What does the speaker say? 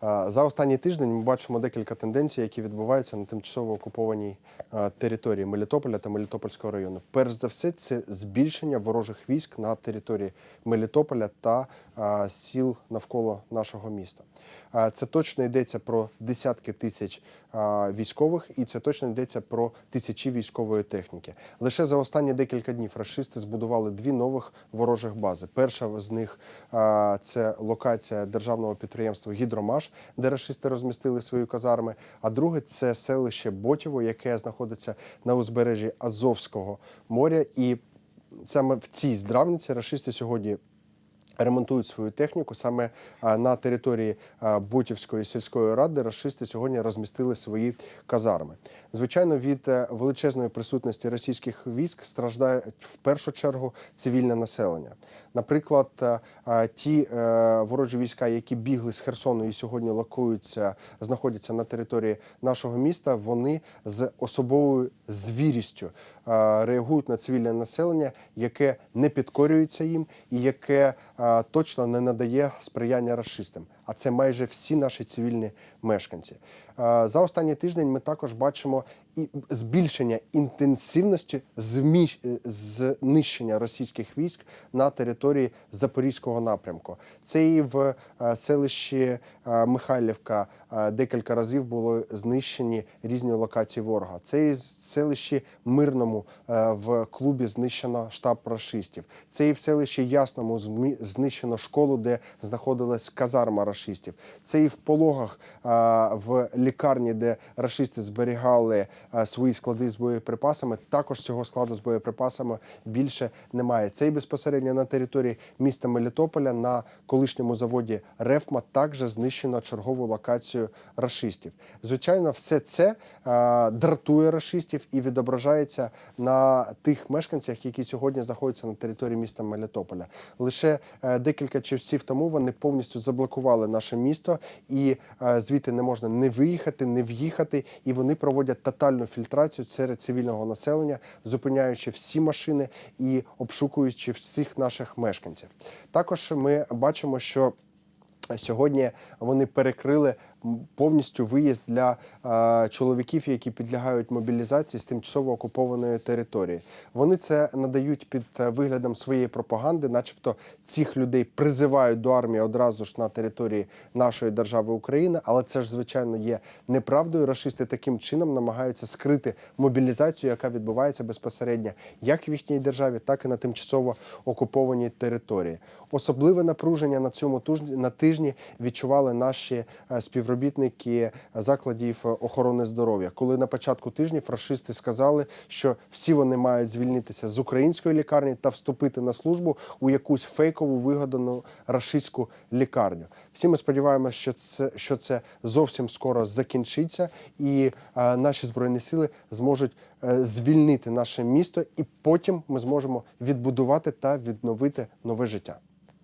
А, За останній тиждень ми бачимо декілька тенденцій, які відбуваються на тимчасово окупованій території Мелітополя та Мелітопольського району. Перш за все, це збільшення ворожих військ на території Мелітополя та сіл навколо нашого міста. Це точно йдеться про десятки тисяч військових, і це точно йдеться про тисячі військової техніки. Лише за останні декілька днів рашисти збудували дві нових ворожих бази. Перша з них це локація державного підприємства Гідромаш, де рашисти розмістили свої казарми. А друге це селище Ботєво, яке знаходиться на узбережжі Азовського моря. І саме в цій здравниці рашисти сьогодні. Ремонтують свою техніку саме на території а, Ботівської сільської ради. Рашисти сьогодні розмістили свої казарми. Звичайно, від е, величезної присутності російських військ страждає в першу чергу цивільне населення. Наприклад, е, ті е, ворожі війська, які бігли з Херсону і сьогодні локуються, знаходяться на території нашого міста. Вони з особовою звірістю реагують на цивільне населення, яке не підкорюється їм і яке точно не надає сприяння расистам. А це майже всі наші цивільні мешканці. Е, За останній тиждень ми також бачимо і збільшення інтенсивності е, знищення російських військ на території Запорізького напрямку. Це і в е, селищі Михайлівка декілька разів було знищені різні локації ворога. Це і в селищі Мирному в клубі знищено штаб рашистів. Це і в селищі Ясному знищено школу, де знаходилась казарма рашистів. Це і в пологах в лікарні, де рашисти зберігали е, свої склади з боєприпасами. Також цього складу з боєприпасами більше немає. Це і безпосередньо на території міста Мелітополя на колишньому заводі Рефма також знищено чергову локацію рашистів. Звичайно, все це е, дратує рашистів і відображається на тих мешканцях, які сьогодні знаходяться на території міста Мелітополя. Лише е, декілька часів тому вони повністю заблокували наше місто, і звідти не можна не виїхати, не в'їхати. І вони проводять тотальну фільтрацію серед цивільного населення, зупиняючи всі машини і обшукуючи всіх наших мешканців. Також ми бачимо, що Сьогодні вони перекрили повністю виїзд для е, чоловіків, які підлягають мобілізації з тимчасово окупованої території. Вони це надають під е, виглядом своєї пропаганди, начебто цих людей призивають до армії одразу ж на території нашої держави України. Але це ж звичайно є неправдою. Рашисти таким чином намагаються скрити мобілізацію, яка відбувається безпосередньо як в їхній державі, так і на тимчасово окупованій території. Особливе напруження на цьому на тижні відчували наші е, співробітники закладів охорони здоров'я, коли на початку тижня фашисти сказали, що всі вони мають звільнитися з української лікарні та вступити на службу у якусь фейкову вигадану рашистську лікарню. Всі ми сподіваємося, що це що це зовсім скоро закінчиться, і е, наші збройні сили зможуть е, звільнити наше місто, і потім ми зможемо відбудувати та відновити нове життя.